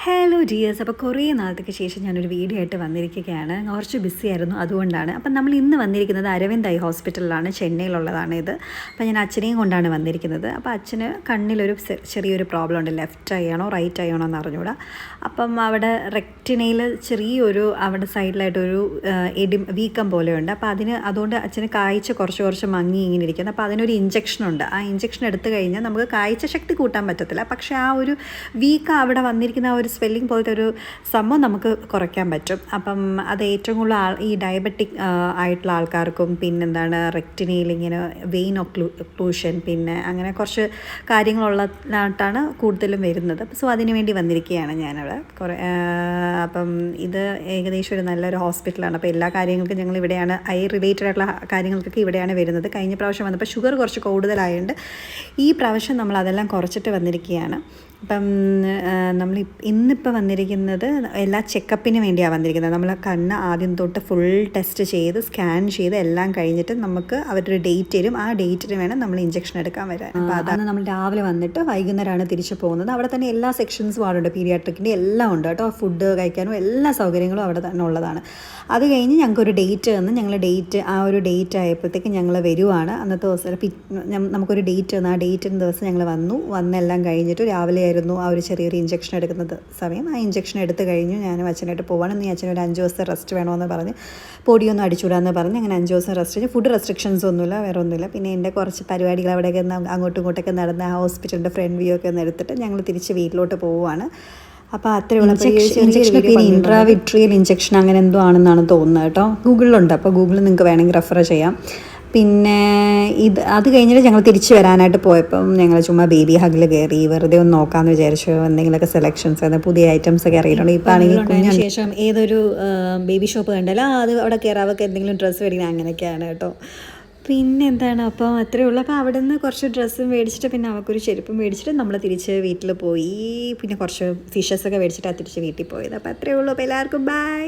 হ্যাঁ hello dears അപ്പോൾ കുറേ നാളത്തേക്ക് ശേഷം ഞാനൊരു വീഡിയോ ആയിട്ട് വന്നിരിക്കുകയാണ്. കുറച്ച് ബിസി ആയിരുന്നു അതുകൊണ്ടാണ്. അപ്പം നമ്മൾ ഇന്ന് വന്നിരിക്കുന്നത് അരവിന്ദ് ഐ ഹോസ്പിറ്റലിലാണ്. ചെന്നൈയിലുള്ളതാണ് ഇത്. അപ്പം ഞാൻ അച്ഛനെയും കൊണ്ടാണ് വന്നിരിക്കുന്നത്. അപ്പോൾ അച്ഛന് കണ്ണിലൊരു ചെറിയൊരു പ്രോബ്ലം ഉണ്ട്. ലെഫ്റ്റ് ഐ ആണോ റൈറ്റ് ഐ ആണോ എന്ന് അറിഞ്ഞൂടാ അപ്പം അവിടെ റെക്റ്റിനയിൽ ചെറിയൊരു അവിടെ സൈഡിലായിട്ടൊരു എടി വീക്കം പോലെയുണ്ട്. അപ്പോൾ അതിന് അതുകൊണ്ട് അച്ഛന് കാഴ്ച കുറച്ച് കുറച്ച് മങ്ങി ഇങ്ങനെ ഇരിക്കുന്നത് അപ്പോൾ അതിനൊരു ഇഞ്ചക്ഷൻ ഉണ്ട്. ആ ഇഞ്ചക്ഷൻ എടുത്തു കഴിഞ്ഞാൽ നമുക്ക് കാഴ്ച ശക്തി കൂട്ടാൻ പറ്റത്തില്ല. പക്ഷേ ആ ഒരു വീക്ക് അവിടെ വന്നിരിക്കുന്ന ആ ഒരു സ്വെല്ലിംഗ് പോലത്തെ ഒരു സംഭവം നമുക്ക് കുറയ്ക്കാൻ പറ്റും. അപ്പം അത് ഏറ്റവും കൂടുതൽ ആൾ ഈ ഡയബറ്റിക് ആയിട്ടുള്ള ആൾക്കാർക്കും പിന്നെന്താണ് റെക്റ്റിനയിൽ ഇങ്ങനെ വെയിൻ ഒക്ലൂഷൻ പിന്നെ അങ്ങനെ കുറച്ച് കാര്യങ്ങളുള്ളതായിട്ടാണ് കൂടുതലും വരുന്നത്. സോ അതിനു വേണ്ടി വന്നിരിക്കുകയാണ് ഞാനവിടെ. കുറേ അപ്പം ഇത് ഏകദേശം ഒരു നല്ലൊരു ഹോസ്പിറ്റലാണ്. അപ്പോൾ എല്ലാ കാര്യങ്ങൾക്കും ഞങ്ങൾ ഇവിടെയാണ് ഐ റിലേറ്റഡ് ആയിട്ടുള്ള കാര്യങ്ങൾക്കൊക്കെ ഇവിടെയാണ് വരുന്നത്. കഴിഞ്ഞ പ്രാവശ്യം വന്നപ്പോൾ ഷുഗർ കുറച്ച് കൂടുതലായതുകൊണ്ട് ഈ പ്രാവശ്യം നമ്മൾ അതെല്ലാം കുറച്ചിട്ട് വന്നിരിക്കുകയാണ്. അപ്പം ആ, നമ്മൾ ഇന്നിപ്പോൾ വന്നിരിക്കുന്നത് എല്ലാ ചെക്കപ്പിന് വേണ്ടിയാണ് വന്നിരിക്കുന്നത്. നമ്മൾ കണ്ണ് ആദ്യം തൊട്ട് ഫുൾ ടെസ്റ്റ് ചെയ്ത് സ്കാൻ ചെയ്ത് എല്ലാം കഴിഞ്ഞിട്ട് നമുക്ക് അവരൊരു ഡേറ്റ് തരും ആ ഡേറ്റിന് വേണം നമ്മൾ ഇഞ്ചക്ഷൻ എടുക്കാൻ വരാൻ. അപ്പോൾ അതാണ് നമ്മൾ രാവിലെ വന്നിട്ട് വൈകുന്നേരമാണ് തിരിച്ചു പോകുന്നത്. അവിടെ തന്നെ എല്ലാ സെക്ഷൻസും അവിടെ ഉണ്ട് പീരിയാട്രിക്കിന്റെ എല്ലാം ഉണ്ട് കേട്ടോ. ഫുഡ് കഴിക്കാനും എല്ലാ സൗകര്യങ്ങളും അവിടെ തന്നെ ഉള്ളതാണ്. അത് കഴിഞ്ഞ് ഞങ്ങൾക്ക് ഒരു ഡേറ്റ് തന്ന് ഞങ്ങൾ ഡേറ്റ് ആ ഒരു ഡേറ്റ് ആയപ്പോഴത്തേക്ക് ഞങ്ങൾ വരുവാണ്. അന്നത്തെ ദിവസം നമുക്കൊരു ഡേറ്റ് തന്നു. ആ ഡേറ്റിന് ദിവസം ഞങ്ങൾ വന്നു. വന്നെല്ലാം കഴിഞ്ഞിട്ട് രാവിലെ ആയിരുന്നു ആ ഒരു ചെറിയൊരു ഇഞ്ചക്ഷൻ എടുക്കുന്നത്. സമയം ആ ഇഞ്ചക്ഷൻ എടുത്തു കഴിഞ്ഞു. ഞാനും അച്ഛനായിട്ട് പോവാണ്. നീ അച്ഛൻ ഒരു അഞ്ച് ദിവസത്തെ റെസ്റ്റ് വേണമെന്ന് പറഞ്ഞ് പൊടിയൊന്നും അടിച്ചുവിടാമെന്ന് പറഞ്ഞ് അങ്ങനെ അഞ്ച് ദിവസം റെസ്റ്റ് കഴിഞ്ഞ്. ഫുഡ് റെസ്ട്രിക്ഷൻസ് ഒന്നുമില്ല വേറെ ഒന്നുമില്ല പിന്നെ എന്റെ കുറച്ച് പരിപാടികൾ അവിടെയൊക്കെ അങ്ങോട്ടും ഇങ്ങോട്ടൊക്കെ നടന്ന് ആ ഹോസ്പിറ്റലിന്റെ ഫ്രണ്ട് വ്യൂ ഒക്കെ ഒന്ന് എടുത്തിട്ട് ഞങ്ങൾ തിരിച്ച് വീട്ടിലോട്ട് പോവുകയാണ് അപ്പോൾ അത്രയുള്ള ഇഞ്ചക്ഷൻ പേര് ഇൻട്രാവിട്രിയൽ ഇഞ്ചക്ഷൻ അങ്ങനെ എന്തോ ആണെന്നാണ് തോന്നുന്നത് കേട്ടോ. ഗൂഗിളിലുണ്ട് അപ്പോൾ ഗൂഗിളിൽ നിങ്ങൾക്ക് വേണമെങ്കിൽ റെഫർ ചെയ്യാം. പിന്നെ ഇത് അത് കഴിഞ്ഞിട്ട് ഞങ്ങൾ തിരിച്ചു വരാനായിട്ട് പോയപ്പം ഞങ്ങൾ ചുമ്മാ ബേബി ഹഗിൽ കയറി വെറുതെ ഒന്ന് നോക്കാന്ന് വിചാരിച്ചു. എന്തെങ്കിലുമൊക്കെ സെലക്ഷൻസ് പുതിയ ഐറ്റംസ് ഒക്കെ ഇറങ്ങിയിട്ടുണ്ട് ഇപ്പം ആണെങ്കിൽ ശേഷം ഏതൊരു ബേബി ഷോപ്പ് കണ്ടല്ലോ അത് അവിടെ കയറാവൊക്കെ എന്തെങ്കിലും ഡ്രസ്സ് മേടിക്കണം. അങ്ങനെയൊക്കെയാണ് കേട്ടോ. പിന്നെ എന്താണ്? അപ്പം അത്രേ ഉള്ളൂ. അപ്പോൾ അവിടെ നിന്ന് കുറച്ച് ഡ്രസ്സും മേടിച്ചിട്ട് പിന്നെ അവൾക്കൊരു ചെരുപ്പ് മേടിച്ചിട്ട് നമ്മൾ തിരിച്ച് വീട്ടിൽ പോയി. പിന്നെ കുറച്ച് ഫിഷസ് ഒക്കെ മേടിച്ചിട്ടാണ് തിരിച്ച് വീട്ടിൽ പോയത്. അപ്പോൾ അത്രേ ഉള്ളൂ. അപ്പോൾ എല്ലാവർക്കും ബൈ